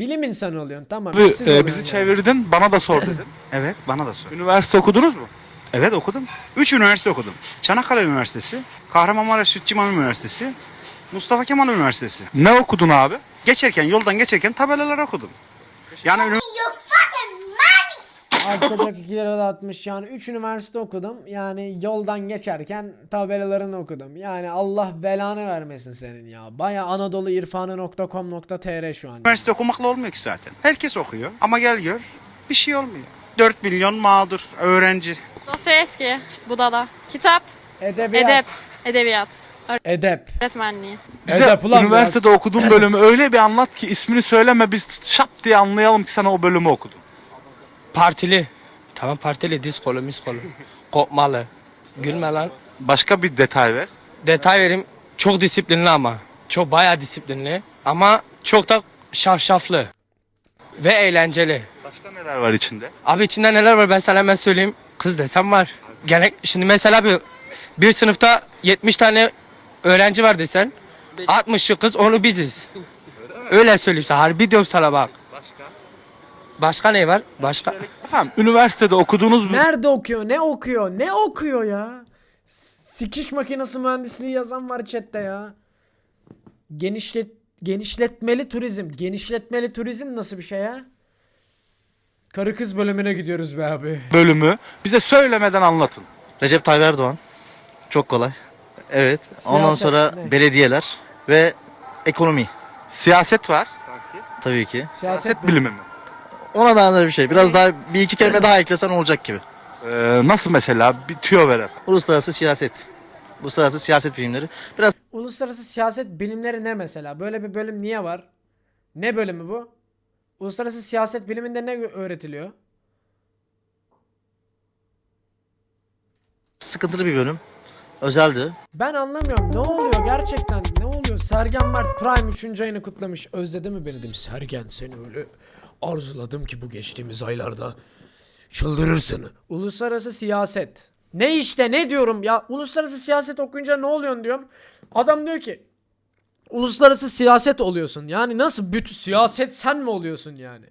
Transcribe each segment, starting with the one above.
Bilim insanı oluyorsun tamam. Abi, işsiz e, oluyorsun bizi yani. çevirdin, bana da sor dedin. Evet bana da sor. Üniversite okudunuz mu? Evet okudum. Üç üniversite okudum. Çanakkale Üniversitesi, Kahramanmaraş Sütçü İmam Üniversitesi, Mustafa Kemal Üniversitesi. Ne okudun abi? Geçerken yoldan geçerken tabelalar okudum. Yani Artacak 2 lira da atmış yani 3 üniversite okudum. Yani yoldan geçerken tabelalarını okudum. Yani Allah belanı vermesin senin ya. Baya anadoluirfanı.com.tr şu an. üniversite okumakla olmuyor ki zaten. Herkes okuyor ama gel gör bir şey olmuyor. 4 milyon mağdur öğrenci. Dostoyevski, Budala. Kitap, Edebiyat. edep, edebiyat, Edep. öğretmenliği. Bize Edep ulan üniversitede okuduğun bölümü öyle bir anlat ki ismini söyleme biz şap diye anlayalım ki sen o bölümü okudun. Partili. Tamam partili diskolu miskolu. Kopmalı. Gülme lan. Başka bir detay ver. Detay vereyim. Çok disiplinli ama. Çok bayağı disiplinli. Ama çok da şafşaflı. Ve eğlenceli. Başka neler var içinde? Abi içinde neler var ben sana hemen söyleyeyim. Kız desem var. Gerek şimdi mesela bir bir sınıfta 70 tane öğrenci var desen 60'ı kız onu biziz. Öyle söyleyeyim sana. Harbi diyorum sana bak. Başka ne var? Başka Efendim üniversitede okuduğunuz bir Nerede okuyor? Ne okuyor? Ne okuyor ya? Sikiş makinesi mühendisliği yazan var chatte ya. Genişlet genişletmeli turizm. Genişletmeli turizm nasıl bir şey ya? Karı kız bölümüne gidiyoruz be abi. bölümü bize söylemeden anlatın. Recep Tayyip Erdoğan. Çok kolay. Evet. Ondan Siyaset sonra ne? belediyeler ve ekonomi Siyaset var. tabii ki. Siyaset, Siyaset bilimi mi? Ona benzer bir şey. Biraz daha bir iki kelime daha eklesen olacak gibi. Ee, nasıl mesela? Bir tüyo ver efendim. Uluslararası siyaset. Uluslararası siyaset bilimleri. Biraz Uluslararası siyaset bilimleri ne mesela? Böyle bir bölüm niye var? Ne bölümü bu? Uluslararası siyaset biliminde ne öğretiliyor? sıkıntılı bir bölüm. Özeldi. Ben anlamıyorum. Ne oluyor gerçekten? Ne oluyor? Sergen Mert Prime 3. ayını kutlamış. Özledi mi beni demiş. Sergen seni öyle arzuladım ki bu geçtiğimiz aylarda. Çıldırırsın. Uluslararası siyaset. Ne işte ne diyorum ya? Uluslararası siyaset okuyunca ne oluyorsun diyorum. Adam diyor ki uluslararası siyaset oluyorsun. Yani nasıl bütün siyaset sen mi oluyorsun yani?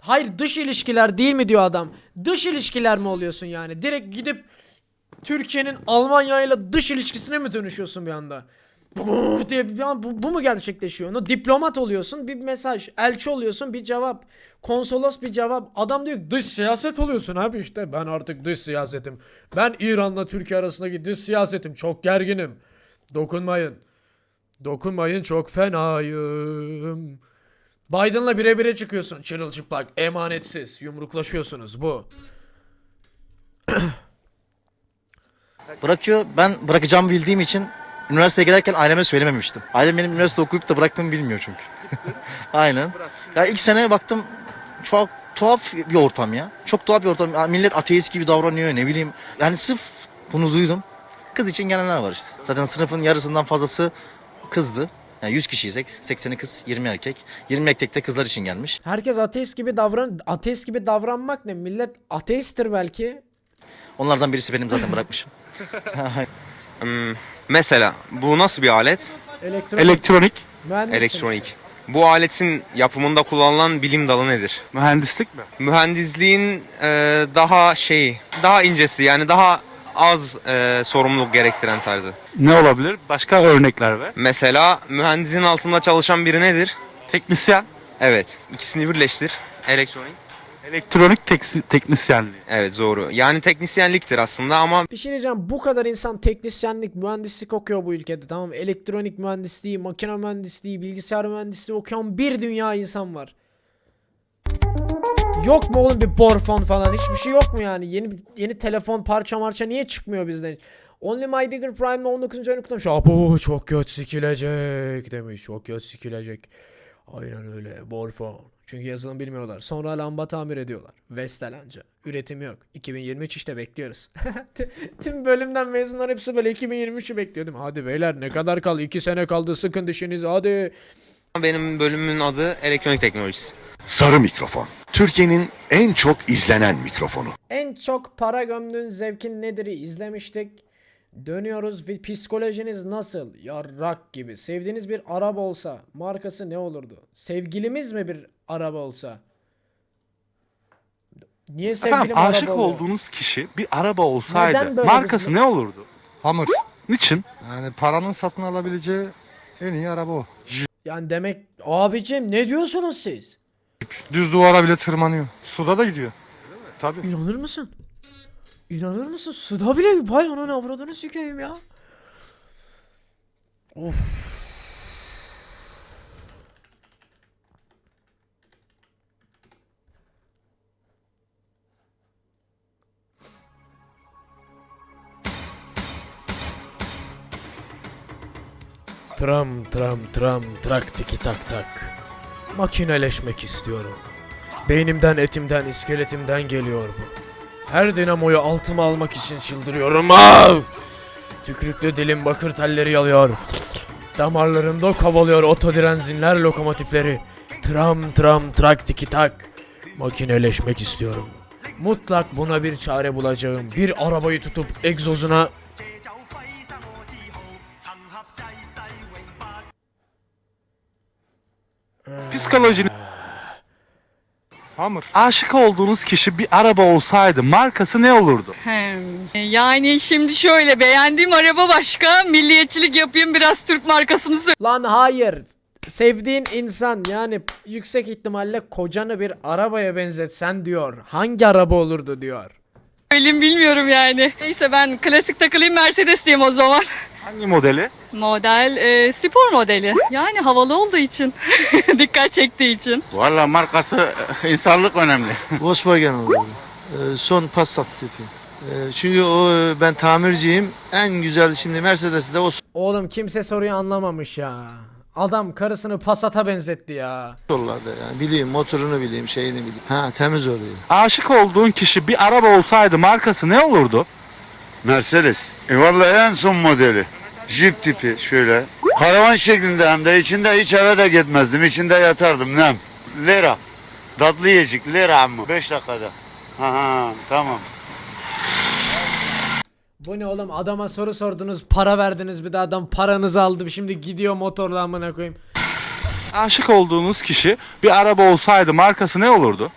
Hayır dış ilişkiler değil mi diyor adam. Dış ilişkiler mi oluyorsun yani? Direkt gidip Türkiye'nin Almanya ile dış ilişkisine mi dönüşüyorsun bir anda? Bu diye bir an bu, bu mu gerçekleşiyor? No, diplomat oluyorsun bir mesaj, elçi oluyorsun bir cevap, konsolos bir cevap. Adam diyor dış siyaset oluyorsun abi işte ben artık dış siyasetim. Ben İran'la Türkiye arasındaki dış siyasetim çok gerginim. Dokunmayın. Dokunmayın çok fenayım. Biden'la birebire çıkıyorsun çırılçıplak, emanetsiz, yumruklaşıyorsunuz bu. Bırakıyor. Ben bırakacağımı bildiğim için üniversiteye girerken aileme söylememiştim. Ailem benim üniversite okuyup da bıraktığımı bilmiyor çünkü. Aynen. Ya ilk sene baktım çok tuhaf bir ortam ya. Çok tuhaf bir ortam. Ya millet ateist gibi davranıyor ne bileyim. Yani sırf bunu duydum. Kız için gelenler var işte. Zaten sınıfın yarısından fazlası kızdı. Yani 100 kişiysek 80'i kız 20 erkek. 20 erkek de kızlar için gelmiş. Herkes ateist gibi davran ateist gibi davranmak ne? Millet ateisttir belki. Onlardan birisi benim zaten bırakmışım. Mesela bu nasıl bir alet? Elektronik, Elektronik, mühendissin Elektronik. Bu aletin yapımında kullanılan bilim dalı nedir? mühendislik mi? Mühendisliğin e, daha şey, daha incesi yani daha az e, sorumluluk gerektiren tarzı. Ne olabilir? Başka örnekler ver. Mesela mühendisin altında çalışan biri nedir? Teknisyen, Evet, ikisini birleştir. Elektronik. Elektronik teksi- teknisyenliği. Evet doğru. Yani teknisyenliktir aslında ama Bir şey diyeceğim bu kadar insan teknisyenlik, mühendislik okuyor bu ülkede tamam mı? Elektronik mühendisliği, makine mühendisliği, bilgisayar mühendisliği okuyan bir dünya insan var. Yok mu oğlum bir borfon falan hiçbir şey yok mu yani? Yeni yeni telefon parça marça niye çıkmıyor bizden? Only My Digger Prime'la 19. ayını kutlamış. Abo çok kötü sikilecek demiş. Çok kötü sikilecek. Aynen öyle borfon. Çünkü yazılım bilmiyorlar. Sonra lamba tamir ediyorlar. Vestel anca. Üretim yok. 2023 işte bekliyoruz. Tü- Tüm bölümden mezunlar hepsi böyle 2023'ü bekliyor değil mi? Hadi beyler ne kadar kaldı? 2 sene kaldı sıkın dişinizi hadi. benim bölümümün adı elektronik teknolojisi. Sarı mikrofon. Türkiye'nin en çok izlenen mikrofonu. En çok para gömdüğün zevkin nedir'i izlemiştik. Dönüyoruz ve psikolojiniz nasıl? Yarrak gibi. Sevdiğiniz bir araba olsa markası ne olurdu? Sevgilimiz mi bir araba olsa? Niye sevgilim Efendim araba aşık oluyor? olduğunuz kişi bir araba olsaydı böyle markası bir- ne olurdu? Hamur. Niçin? Yani paranın satın alabileceği en iyi araba o. Yani demek abicim ne diyorsunuz siz? Düz duvara bile tırmanıyor. Suda da gidiyor. Tabii. İnanır mısın? İnanır mısın? Suda bile vay ananı avradını sikeyim ya. Of. Tram tram tram trak tiki tak tak. Makineleşmek istiyorum. Beynimden, etimden, iskeletimden geliyor bu. Her dinamoyu altıma almak için çıldırıyorum. Av! Tükrüklü dilim bakır telleri yalıyor. Damarlarımda kovalıyor otodirenzinler lokomotifleri. Tram tram trak tiki tak. Makineleşmek istiyorum. Mutlak buna bir çare bulacağım. Bir arabayı tutup egzozuna Psikolojiniz Hamur. aşık olduğunuz kişi bir araba olsaydı markası ne olurdu? Hem. Yani şimdi şöyle beğendiğim araba başka. Milliyetçilik yapayım biraz Türk markasını Lan hayır. Sevdiğin insan yani yüksek ihtimalle kocanı bir arabaya benzetsen diyor. Hangi araba olurdu diyor. söyleyeyim bilmiyorum yani. Neyse ben klasik takılayım Mercedes diyeyim o zaman. Hangi modeli? Model e, spor modeli. Yani havalı olduğu için. Dikkat çektiği için. Valla markası insanlık önemli. Volkswagen olurdu. Ee, son Passat tipi. Ee, çünkü o e, ben tamirciyim. En güzel şimdi Mercedes'de o Oğlum kimse soruyu anlamamış ya. Adam karısını Passat'a benzetti ya. sorularda yani. Bileyim motorunu bileyim şeyini bileyim. Ha temiz oluyor. Aşık olduğun kişi bir araba olsaydı markası ne olurdu? Mercedes. E vallahi en son modeli. Jeep tipi şöyle. Karavan şeklinde hem de içinde hiç eve de gitmezdim. İçinde yatardım nem. Lira. Tatlı yiyecek lira mı? 5 dakikada. Ha ha tamam. Bu ne oğlum adama soru sordunuz para verdiniz bir de adam paranızı aldı şimdi gidiyor motorla amına koyayım. Aşık olduğunuz kişi bir araba olsaydı markası ne olurdu?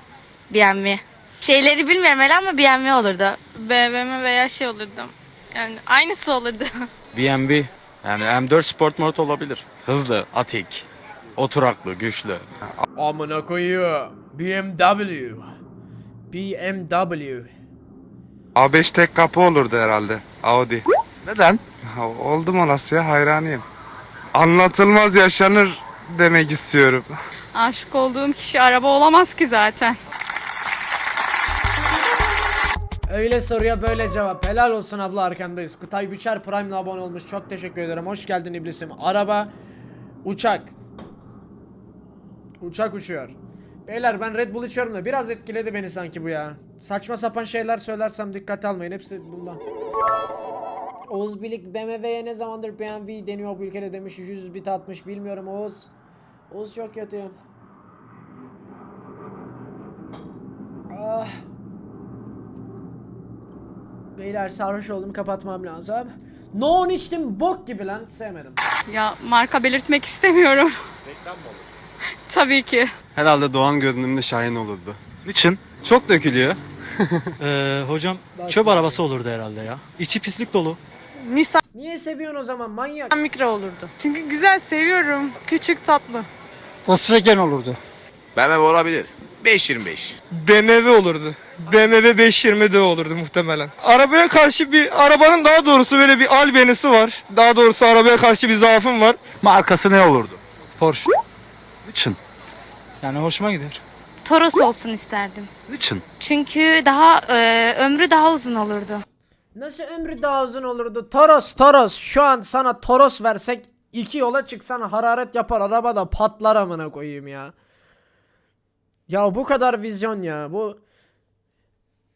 BMW. Şeyleri bilmiyorum öyle ama BMW olurdu. BMW veya şey olurdu. Yani aynısı olurdu. BMW yani M4 Sport Mode olabilir. Hızlı, atik, oturaklı, güçlü. Amına koyuyor. BMW. BMW. A5 tek kapı olurdu herhalde. Audi. Neden? Oldum olasıya hayranıyım. Anlatılmaz yaşanır demek istiyorum. Aşık olduğum kişi araba olamaz ki zaten. Öyle soruya böyle cevap. Helal olsun abla arkandayız. Kutay Biçer Prime'la abone olmuş. Çok teşekkür ederim. Hoş geldin iblisim. Araba, uçak. Uçak uçuyor. Beyler ben Red Bull içiyorum da biraz etkiledi beni sanki bu ya. Saçma sapan şeyler söylersem dikkat almayın. Hepsi bundan. Oğuz Bilik BMW'ye ne zamandır BMW deniyor bu ülkede demiş. 100 bit atmış bilmiyorum Oğuz. Oğuz çok kötü. Ah. Beyler sarhoş oldum kapatmam lazım. Noon içtim bok gibi lan sevmedim. Ya marka belirtmek istemiyorum. Tabii ki. Herhalde Doğan görünümlü Şahin olurdu. Niçin? Çok dökülüyor. Ee, hocam çöp arabası olurdu herhalde ya. İçi pislik dolu. Nissan Niye seviyorsun o zaman manyak? Micra olurdu. Çünkü güzel seviyorum. Küçük tatlı. Volkswagen olurdu. BMW olabilir. 525. BMW olurdu. BMW 520 de olurdu muhtemelen. Arabaya karşı bir arabanın daha doğrusu böyle bir albenisi var. Daha doğrusu arabaya karşı bir zaafım var. Markası ne olurdu? Porsche. Niçin? Yani hoşuma gider. Toros olsun isterdim. Niçin? Çünkü daha e, ömrü daha uzun olurdu. Nasıl ömrü daha uzun olurdu? Toros Toros şu an sana Toros versek iki yola çıksan hararet yapar araba da patlar amına koyayım ya. Ya bu kadar vizyon ya bu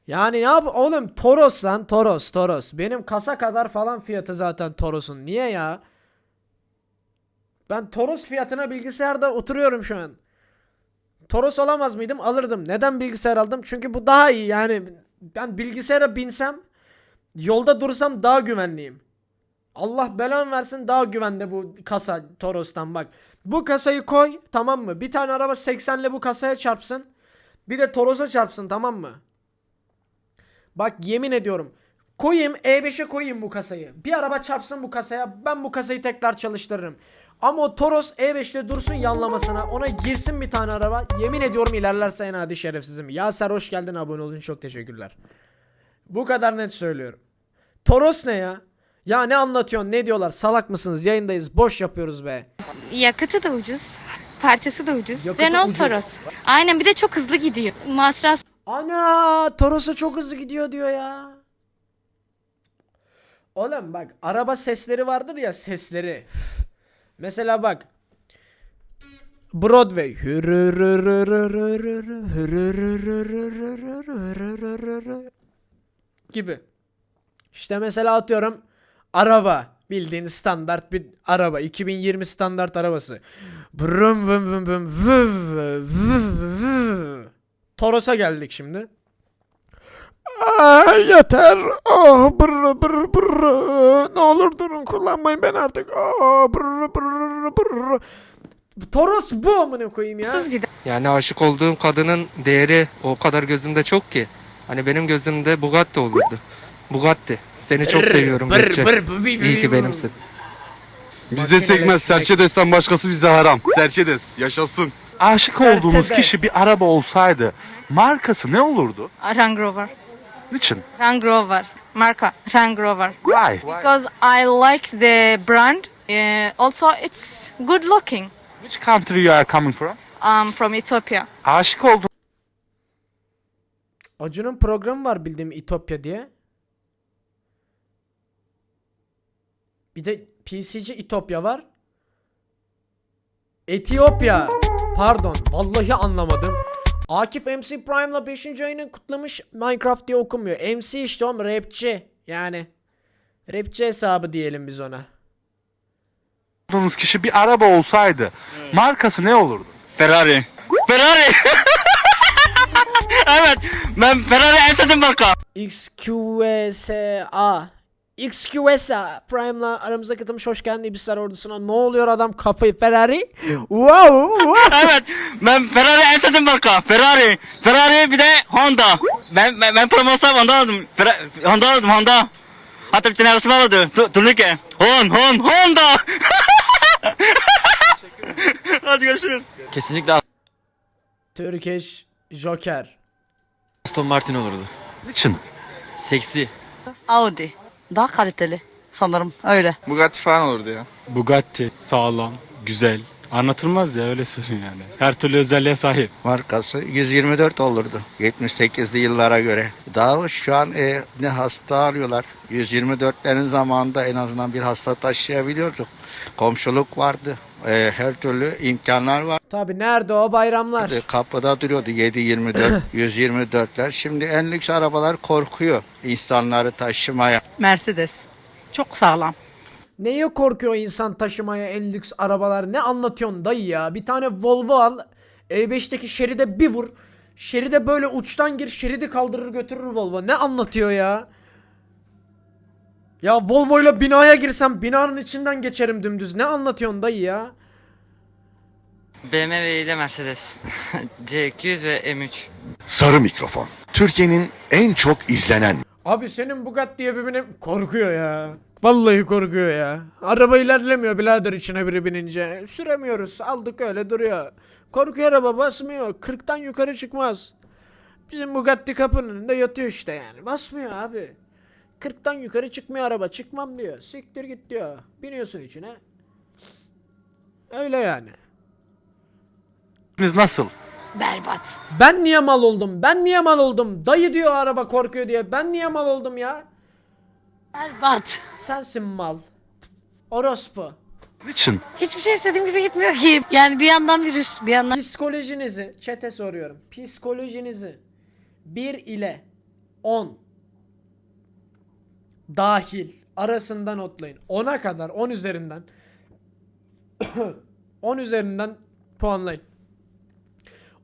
yani ne yap oğlum Toros lan Toros Toros benim kasa kadar falan fiyatı zaten Toros'un niye ya? Ben Toros fiyatına bilgisayarda oturuyorum şu an. Toros alamaz mıydım? Alırdım. Neden bilgisayar aldım? Çünkü bu daha iyi yani ben bilgisayara binsem Yolda dursam daha güvenliyim. Allah belan versin daha güvende bu kasa Toros'tan bak. Bu kasayı koy tamam mı? Bir tane araba 80'le bu kasaya çarpsın. Bir de Toros'a çarpsın tamam mı? Bak yemin ediyorum. Koyayım E5'e koyayım bu kasayı. Bir araba çarpsın bu kasaya. Ben bu kasayı tekrar çalıştırırım. Ama o Toros E5'te dursun yanlamasına. Ona girsin bir tane araba. Yemin ediyorum ilerlerse en adi şerefsizim. Yaser hoş geldin abone için çok teşekkürler. Bu kadar net söylüyorum. Toros ne ya? Ya ne anlatıyorsun ne diyorlar salak mısınız yayındayız boş yapıyoruz be. Yakıtı da ucuz. Parçası da ucuz. Yakıtı Renault ucuz. Toros. Aynen bir de çok hızlı gidiyor. Masraf Ana Toros'a çok hızlı gidiyor diyor ya. Oğlum bak araba sesleri vardır ya sesleri. Mesela bak. Broadway. Gibi. İşte mesela atıyorum araba. Bildiğin standart bir araba. 2020 standart arabası. Brum vım vım vım vı vı vı vı. Toros'a geldik şimdi. Aa, yeter. Ah brr brr brr. Ne olur durun kullanmayın ben artık. Aa brr brr brr. Toros bu amına koyayım ya. Yani aşık olduğum kadının değeri o kadar gözümde çok ki. Hani benim gözümde Bugatti olurdu. Bugatti. Seni çok seviyorum Gökçe. İyi ki benimsin. Bizde sekmez. Serçedes'ten başkası bize haram. Serçedes yaşasın. Aşık Mercedes. olduğunuz kişi bir araba olsaydı markası ne olurdu? Range Rover. Niçin? Range Rover. Marka Range Rover. Why? Because I like the brand. Uh, also, it's good looking. Which country you are coming from? I'm from Ethiopia. Aşık olduğunuz Acun'un programı var bildiğim İtopya diye. Bir de PCC İtopya var. Etiyopya. Pardon. Vallahi anlamadım. Akif MC Prime'la 5. ayını kutlamış. Minecraft diye okunmuyor. MC işte oğlum rapçi. Yani. Rapçi hesabı diyelim biz ona. kişi bir araba olsaydı markası ne olurdu? Ferrari. Ferrari. evet. Ben Ferrari en sevdiğim marka. XQSA XQSA Prime'la aramıza katılmış hoş geldin İblisler ordusuna. Ne oluyor adam kafayı Ferrari? Wow! wow. evet. Ben Ferrari en sevdiğim marka. Ferrari. Ferrari bir de Honda. Ben ben, ben promosyon Honda aldım. Ferrari, Honda aldım Honda. Hatta bir tane yarışma vardı. Tu- Turnike. Hon Hon Honda. Hadi görüşürüz. Kesinlikle Turkish Joker. Aston Martin olurdu. Niçin? Seksi. Audi. Daha kaliteli. Sanırım öyle. Bugatti falan olurdu ya. Bugatti sağlam, güzel. Anlatılmaz ya öyle söyleyeyim yani. Her türlü özelliğe sahip. Markası 124 olurdu 78'li yıllara göre. Daha şu an e, ne hasta arıyorlar. 124'lerin zamanında en azından bir hasta taşıyabiliyorduk. Komşuluk vardı. E, her türlü imkanlar vardı. Tabi nerede o bayramlar? Kapıda duruyordu 724, 124'ler. Şimdi en lüks arabalar korkuyor insanları taşımaya. Mercedes. Çok sağlam. Neye korkuyor insan taşımaya en lüks arabalar? Ne anlatıyorsun dayı ya? Bir tane Volvo al. E5'teki şeride bir vur. Şeride böyle uçtan gir şeridi kaldırır götürür Volvo. Ne anlatıyor ya? Ya Volvo'yla binaya girsem binanın içinden geçerim dümdüz. Ne anlatıyorsun dayı ya? BMW ile Mercedes. C200 ve M3. Sarı mikrofon. Türkiye'nin en çok izlenen Abi senin Bugatti'ye bir binip korkuyor ya. Vallahi korkuyor ya. Araba ilerlemiyor birader içine biri binince. Süremiyoruz. Aldık öyle duruyor. Korkuyor araba basmıyor. 40'tan yukarı çıkmaz. Bizim Bugatti kapının önünde yatıyor işte yani. Basmıyor abi. 40'tan yukarı çıkmıyor araba. Çıkmam diyor. Siktir git diyor. Biniyorsun içine. Öyle yani. Biz nasıl? berbat. Ben niye mal oldum? Ben niye mal oldum? Dayı diyor araba korkuyor diye. Ben niye mal oldum ya? Berbat. Sensin mal. Orospu. Niçin? Hiçbir şey istediğim gibi gitmiyor ki. Yani bir yandan virüs, bir yandan Psikolojinizi çete soruyorum. Psikolojinizi 1 ile 10 dahil arasında notlayın. 10'a kadar 10 üzerinden 10 üzerinden puanlayın.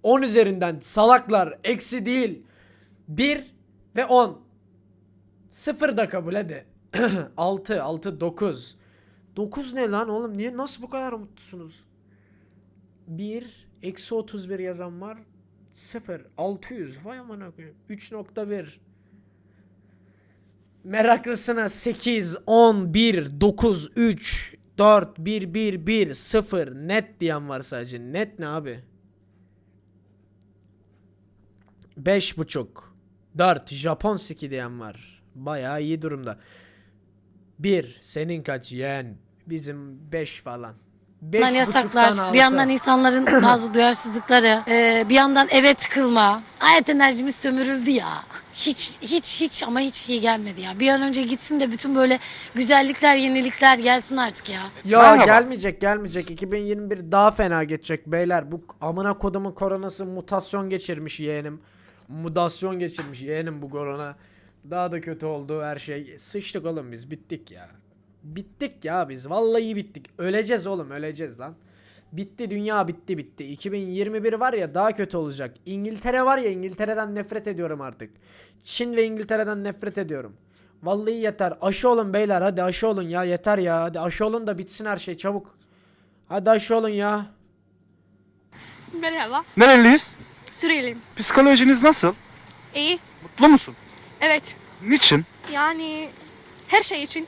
10 üzerinden salaklar eksi değil 1 ve 10 0 da kabul hadi. 6 6 9 9 ne lan oğlum? Niye nasıl bu kadar mutlusunuz 1 eksi 31 yazan var. 0 600 vay aman koyayım. 3.1 Meraklısına 8, 10, 1, 9, 3, 4, 1, 1, 1, 0 net diyen var sadece. Net ne abi? 5.5 4 Japon siki diyen var. Bayağı iyi durumda. 1 senin kaç yen? Bizim 5 falan. Beş hani Bunlar yasaklar, bir yandan insanların bazı duyarsızlıkları, e, bir yandan eve tıkılma. Hayat enerjimiz sömürüldü ya. Hiç hiç hiç ama hiç iyi gelmedi ya. Bir an önce gitsin de bütün böyle güzellikler, yenilikler gelsin artık ya. Ya Merhaba. gelmeyecek gelmeyecek. 2021 daha fena geçecek beyler. Bu amına kodumun koronası mutasyon geçirmiş yeğenim. Mutasyon geçirmiş yeğenim bu korona. Daha da kötü oldu her şey. Sıçtık oğlum biz bittik ya. Bittik ya biz. Vallahi bittik. Öleceğiz oğlum öleceğiz lan. Bitti dünya bitti bitti. 2021 var ya daha kötü olacak. İngiltere var ya İngiltere'den nefret ediyorum artık. Çin ve İngiltere'den nefret ediyorum. Vallahi yeter. Aşı olun beyler hadi aşı olun ya yeter ya. Hadi aşı olun da bitsin her şey çabuk. Hadi aşı olun ya. Merhaba. Nereliyiz? Süreliyim. Psikolojiniz nasıl? İyi. Mutlu musun? Evet. Niçin? Yani her şey için.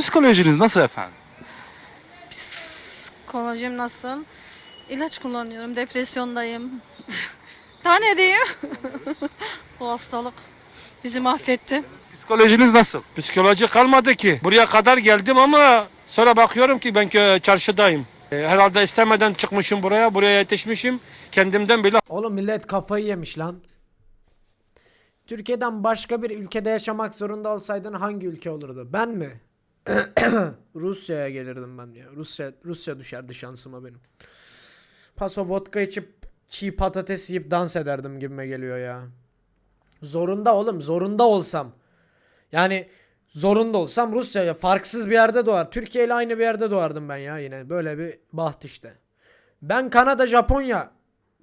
Psikolojiniz nasıl efendim? Psikolojim nasıl? İlaç kullanıyorum. Depresyondayım. Daha ne diyeyim? Bu hastalık bizi mahvetti. Psikolojiniz nasıl? Psikoloji kalmadı ki. Buraya kadar geldim ama sonra bakıyorum ki ben çarşıdayım. E, Herhalde istemeden çıkmışım buraya, buraya yetişmişim. Kendimden bile Oğlum millet kafayı yemiş lan. Türkiye'den başka bir ülkede yaşamak zorunda olsaydın hangi ülke olurdu? Ben mi? Rusya'ya gelirdim ben ya. Rusya Rusya düşerdi şansıma benim. Paso vodka içip çiğ patates yiyip dans ederdim gibime geliyor ya. Zorunda oğlum zorunda olsam. Yani zorunda olsam Rusya'ya farksız bir yerde doğar. Türkiye ile aynı bir yerde doğardım ben ya yine. Böyle bir baht işte. Ben Kanada, Japonya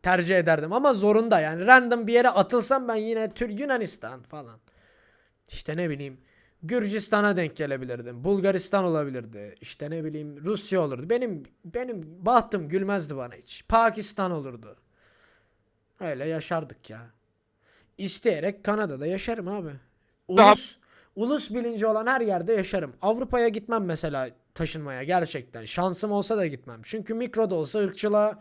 tercih ederdim ama zorunda yani random bir yere atılsam ben yine Tür Yunanistan falan. İşte ne bileyim Gürcistan'a denk gelebilirdim. Bulgaristan olabilirdi. İşte ne bileyim Rusya olurdu. Benim benim bahtım gülmezdi bana hiç. Pakistan olurdu. Öyle yaşardık ya. İsteyerek Kanada'da yaşarım abi. Ulus, ulus bilinci olan her yerde yaşarım. Avrupa'ya gitmem mesela taşınmaya gerçekten. Şansım olsa da gitmem. Çünkü mikroda olsa ırkçılığa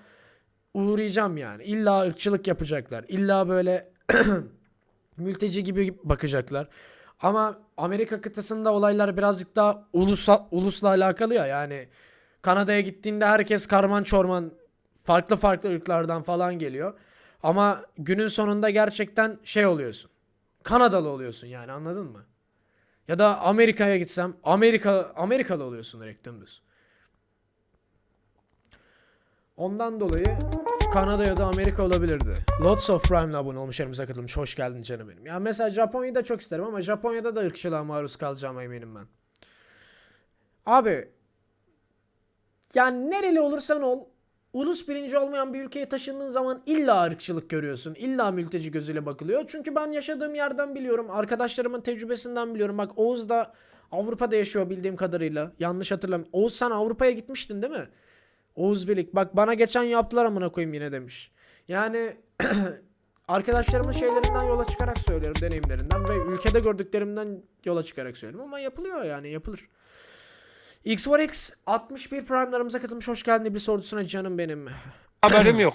uğrayacağım yani. İlla ırkçılık yapacaklar. İlla böyle mülteci gibi bakacaklar. Ama Amerika kıtasında olaylar birazcık daha ulusa, ulusla alakalı ya yani. Kanada'ya gittiğinde herkes karman çorman farklı farklı ırklardan falan geliyor. Ama günün sonunda gerçekten şey oluyorsun. Kanadalı oluyorsun yani anladın mı? Ya da Amerika'ya gitsem Amerika Amerikalı oluyorsun direkt dümdüz. Ondan dolayı Kanada ya da Amerika olabilirdi. Lots of Prime'la abone olmuş elimize katılmış. Hoş geldin canım benim. Ya mesela Japonya'yı da çok isterim ama Japonya'da da ırkçılığa maruz kalacağıma eminim ben. Abi yani nereli olursan ol ulus bilinci olmayan bir ülkeye taşındığın zaman illa ırkçılık görüyorsun. İlla mülteci gözüyle bakılıyor. Çünkü ben yaşadığım yerden biliyorum. Arkadaşlarımın tecrübesinden biliyorum. Bak Oğuz da Avrupa'da yaşıyor bildiğim kadarıyla. Yanlış hatırlamıyorum. Oğuz sen Avrupa'ya gitmiştin değil mi? Oğuz Birlik. Bak bana geçen yaptılar amına koyayım yine demiş. Yani arkadaşlarımın şeylerinden yola çıkarak söylüyorum deneyimlerinden ve ülkede gördüklerimden yola çıkarak söylüyorum ama yapılıyor yani yapılır. XYX 61 Prime'larımıza katılmış hoş geldin bir sorusuna canım benim. haberim yok.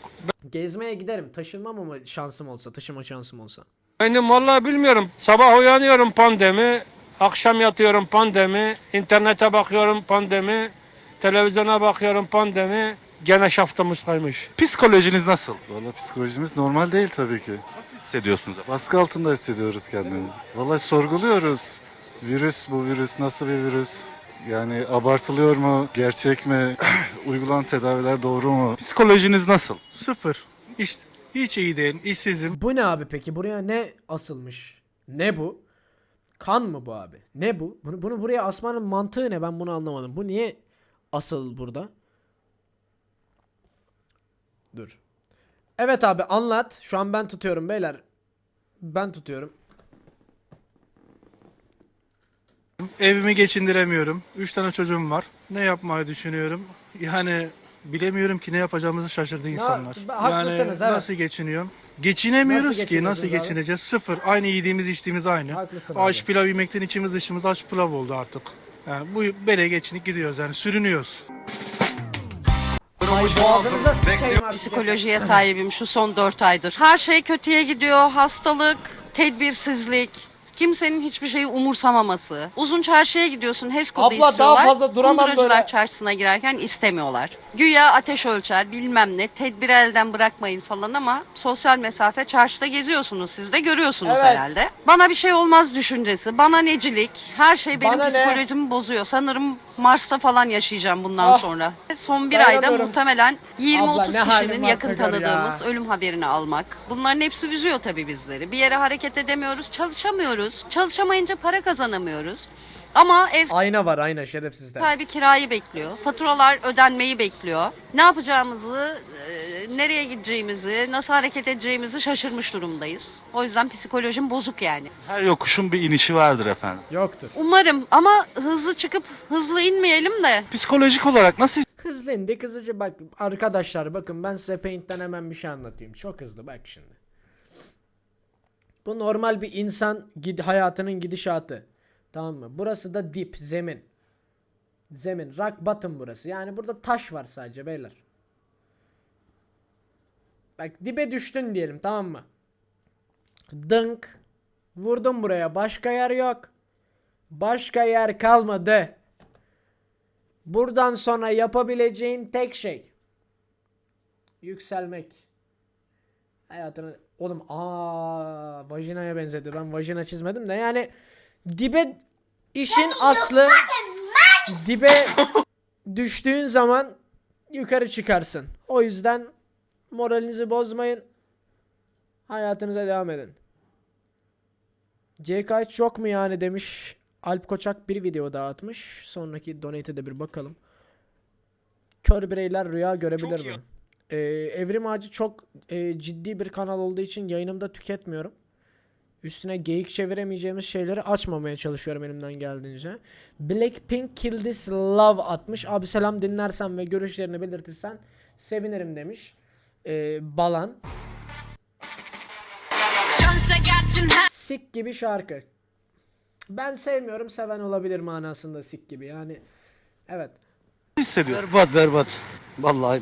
Gezmeye giderim taşınmam ama şansım olsa taşıma şansım olsa. Benim vallahi bilmiyorum. Sabah uyanıyorum pandemi, akşam yatıyorum pandemi, internete bakıyorum pandemi, televizyona bakıyorum pandemi. Gene şaftımız kaymış. Psikolojiniz nasıl? Valla psikolojimiz normal değil tabii ki. Nasıl hissediyorsunuz efendim? Baskı altında hissediyoruz kendimizi. Vallahi sorguluyoruz. Virüs bu virüs nasıl bir virüs? Yani abartılıyor mu? Gerçek mi? Uygulanan tedaviler doğru mu? Psikolojiniz nasıl? Sıfır. İş, hiç iyi değil. İşsizim. Bu ne abi peki? Buraya ne asılmış? Ne bu? Kan mı bu abi? Ne bu? Bunu, bunu buraya asmanın mantığı ne? Ben bunu anlamadım. Bu niye asıl burada? Dur. Evet abi anlat. Şu an ben tutuyorum beyler. Ben tutuyorum. Evimi geçindiremiyorum. Üç tane çocuğum var. Ne yapmayı düşünüyorum? Yani bilemiyorum ki ne yapacağımızı şaşırdı insanlar. haklısınız, yani evet. nasıl geçiniyorum? Geçinemiyoruz Nasıl ki. Nasıl geçineceğiz abi? geçineceğiz? Sıfır. Aynı yediğimiz içtiğimiz aynı. Haklısın Aş abi. pilav yemekten içimiz dışımız aç pilav oldu artık. Yani bu böyle geçinip gidiyoruz yani sürünüyoruz. Ay boğazınıza sıçayım abi. Psikolojiye sahibim şu son 4 aydır. Her şey kötüye gidiyor. Hastalık, tedbirsizlik, kimsenin hiçbir şeyi umursamaması. Uzun çarşıya gidiyorsun, HES kodu Abla, daha istiyorlar. fazla duramam Kunduracılar böyle. çarşısına girerken istemiyorlar. Güya ateş ölçer, bilmem ne, tedbir elden bırakmayın falan ama sosyal mesafe çarşıda geziyorsunuz siz de görüyorsunuz Evet. herhalde. Bana bir şey olmaz düşüncesi, bana necilik, her şey benim Bana ne? psikolojimi bozuyor. Sanırım Mars'ta falan yaşayacağım bundan Ah. sonra. Son bir ayda Dayanamıyorum. muhtemelen 20-30 Abla, ne halin kişinin varsa yakın gör tanıdığımız ya. ölüm haberini almak. Bunların hepsi üzüyor tabii bizleri. Bir yere hareket edemiyoruz, çalışamıyoruz. Çalışamayınca para kazanamıyoruz. Ama ev Ayna var ayna şerefsizler. sahibi kirayı bekliyor. Faturalar ödenmeyi bekliyor. Ne yapacağımızı, e, nereye gideceğimizi, nasıl hareket edeceğimizi şaşırmış durumdayız. O yüzden psikolojim bozuk yani. Her yokuşun bir inişi vardır efendim. Yoktur. Umarım ama hızlı çıkıp hızlı inmeyelim de Psikolojik olarak nasıl Hızlı indi hızlıca bak arkadaşlar bakın ben size Paint'ten hemen bir şey anlatayım. Çok hızlı bak şimdi. Bu normal bir insan gid hayatının gidişatı. Tamam mı? Burası da dip, zemin. Zemin, rock bottom burası. Yani burada taş var sadece beyler. Bak dibe düştün diyelim tamam mı? Dınk. Vurdum buraya. Başka yer yok. Başka yer kalmadı. Buradan sonra yapabileceğin tek şey yükselmek. Hayatını oğlum aa vajinaya benzedi. Ben vajina çizmedim de yani dibe işin aslı dibe düştüğün zaman yukarı çıkarsın. O yüzden moralinizi bozmayın. Hayatınıza devam edin. CK çok mu yani demiş. Alp Koçak bir video daha atmış. Sonraki donate'e de bir bakalım. Kör bireyler rüya görebilir mi? Ee, Evrim Ağacı çok e, ciddi bir kanal olduğu için yayınımda tüketmiyorum. Üstüne geyik çeviremeyeceğimiz şeyleri açmamaya çalışıyorum elimden geldiğince. Blackpink Kill This Love atmış. Abi selam dinlersen ve görüşlerini belirtirsen sevinirim demiş. Ee, Balan. Sik gibi şarkı. Ben sevmiyorum seven olabilir manasında sik gibi yani. Evet. hissediyorsun? Berbat berbat. Vallahi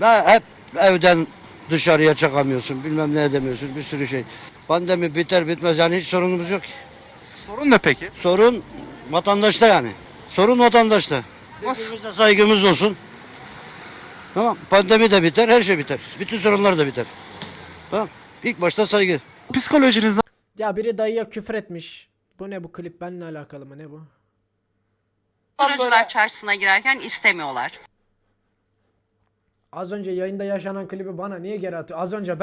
ben hep evden dışarıya çıkamıyorsun. Bilmem ne edemiyorsun. Bir sürü şey. Pandemi biter bitmez yani hiç sorunumuz yok. Sorun ne peki? Sorun vatandaşta yani. Sorun vatandaşta. Nasıl? Birbirimize saygımız olsun. Tamam. Pandemi de biter, her şey biter. Bütün sorunlar da biter. Tamam. İlk başta saygı. Psikolojiniz Ya biri dayıya küfür etmiş. Bu ne bu klip benimle alakalı mı ne bu? Kunduracılar çarşısına girerken istemiyorlar. Az önce yayında yaşanan klibi bana niye geri atıyor? Az önce ben